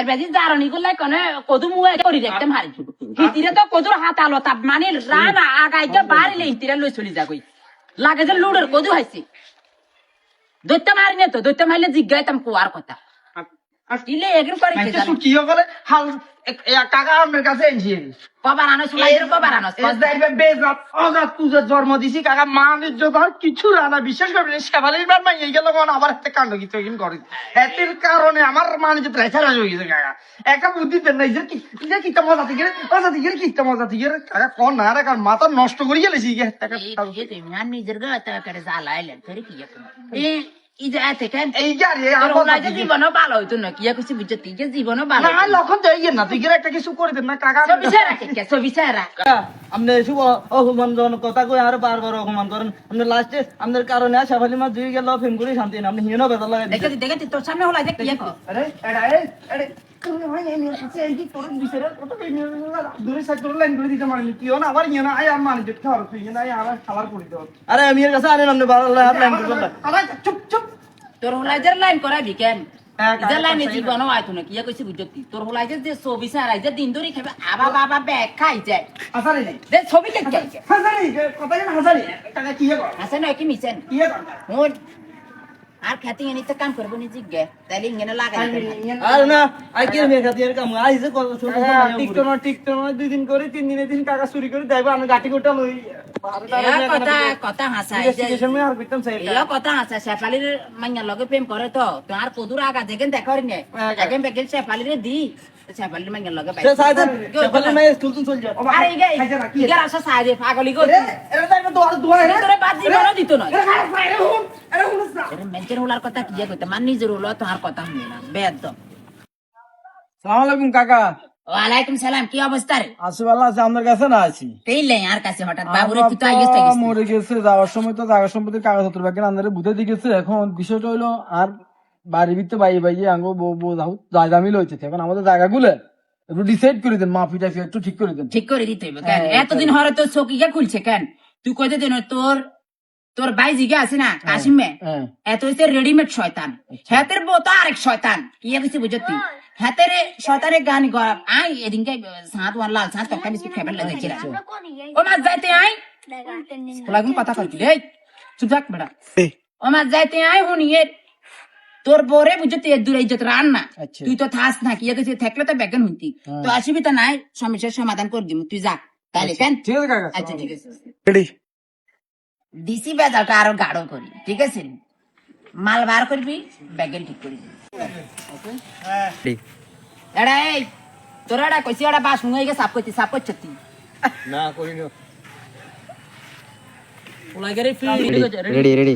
যার বেজি জারণি গুলাই কনে কদু মুয়ে করি দেখতে মারি হিতিরে তো কদুর হাত আলো তাপ মানে রান আগাইতে বাড়িলে হিতিরে লই চলি যাগই লাগে যে লুডের কদু হাইছি দৈত্য মারি নে তো দৈত্য মারলে জিজ্ঞাইতাম কুয়ার কথা। দিলে এগ্রি করে হলে কাকা আমার কাছে এনেছি কবার আনস লাইদের কবার আনস বেজাত অজাত তুজের জন্ম দিছি কাকা কিছু রানা বিশ্বাস করবেন শেফালির বার মাই গেল আবার একটা কাণ্ড কিছু করে এতের কারণে আমার ইজ্জত হয়ে গেছে কাকা। একটা বুদ্ধি দেন যে কি যে কিটা মজা থেকে মজা থেকে কিটা মজা থেকে কাকা কোন না রে কারণ মাথা নষ্ট করে গেলেছি নিজের জ্বালাইলেন ভালো হইতো না কি কিছু বুঝছ তুই যে জীবনও ভালো না লক্ষণ যাই না তুই একটা কিছু করে দেন না কাকা ছবি ছাড়া কে ছবি আপনি এসব অপমানজনক কথা কই আর বারবার অপমান করেন আপনি লাস্টে আপনার কারণে শেফালি মাছ দুই গেল ফেম করে শান্তি না আপনি হিনো বেদা লাগাই দেখে দেখে তোর সামনে হলাই দেখ কি আরে এডা এ এডে তুমি ভাই এই নিয়ে আছে এই কি তোর বিছারে কত দূরে সাইড করে লাইন করে দিতে মারনি কি না আবার ইয়ে না আই আর মানে দেখতে আর তুই না আবার খাবার করে দাও আরে আমি এর কাছে আনেন আপনি বারো হাত লাইন করবেন আরে চুপ চুপ। তোর হলাই যে লাইন করাবি কেন? হ্যাঁ, যে লাইনে জীবনও আইতো না। কি কইছি বুঝছ তোর হলাই যে যে ছবি ছাড়াই যে দিন ধরে খাবে আবা বাবা ব্যাগ খাই যায়। আসারি যে ছবি কে হাসারি কথা হাসারি কাকা কি কর? আছে না কি মিছেন কি কর? মোর আর খেতে এনে তো কাম করব নি জিজ্ঞে তাইলে ইংনে লাগাই আর না আই কি মেয়ে খাতি এর কাম আই যে কত ছোট টিকতো না টিকতো না দুই দিন করে তিন দিনে দিন কাকা চুরি করে দেখব আমি গাটি কোটা লই কথা কথা হাসাই যে ইনভেস্টিগেশন মে আর করতাম স্যার এলা কথা আছে শেফালির মাইয়া লগে প্রেম করে তো। তোমার কদুর আগা দেখেন দেখা নে। একেন বেকেন শেফালিরে দি। শেফালির মাইয়া লগে বাই সে সাইতে স্কুল তুন চল যা আরে ইগে ইগে আসা সাইরে পাগলি গো। এরা যাইবে দোয়ার দোয়ার তোরে বাদ জীবনও দিত না। মেঞ্চের হলার কথা কি কইতে? মান নিজের হলো তোমার কথা শুনে না। বেদ সালাম আলাইকুম কাকা। ওয়ালাইকুম সালাম কি অবস্থা রে? আসি ভালো আছে আপনার কাছে না আছি? তেইলে আর কাছে হঠাৎ বাবুরে তুই তো আইগেস তাইগেস মরে গেছে যাওয়ার সময় তো জায়গা সম্পত্তির কাগজপত্র ব্যাগের আন্দারে বুঝে দিয়ে গেছে। এখন বিষয়টা হলো আর বাড়ি ভিতরে বাই বাইয়ে আঙ্গ বউ বউ যাও জায়গা মিল হয়েছে এখন আমাদের জায়গাগুলো একটু ডিসাইড করে দেন মাফি টাফি একটু ঠিক করে দেন। ঠিক করে দিতে হইবে কেন? এতদিন হরে তোর চকিকে খুলছে কেন? তুই কইতে দেন তোর তোর ভাই জিগে আছে না কাশিমে? হ্যাঁ। এত হইছে রেডিমেড শয়তান। হাতের বউ তো আরেক শয়তান। কি হইছে বুঝতি? হাতের শয়তানের গান আই এদিনকে সাত ওয়ান লাল সাত বিস্কুট লাগে চিরা ও মাছ যাইতে আই। লাগুন কথা কইতি। রে চুপ থাক বেটা। ও মাছ যাইতে আই হুনিয়ে তোর বরে বুঝতে দূরে ইজ্জত রান না। আচ্ছা। তুই তো থাস না কি হইছে থাকলে তো বেগন হইতি তো আসিবি তো নাই সমস্যার সমাধান করে দিব তুই যা তাহলে কেন? ঠিক আছে আচ্ছা ঠিক আছে। ডিসি বেজালটা আরও গাঢ় করি ঠিক আছে? মাল বার করবি ব্যাগেল ঠিক করি। দিবি এড়া এই তোরা এড়া কইছি এড়া বাস মুই গে সাপ করতি সাপ করছিস না করিনি। ওলাই গেরে ফিল রেডি রেডি।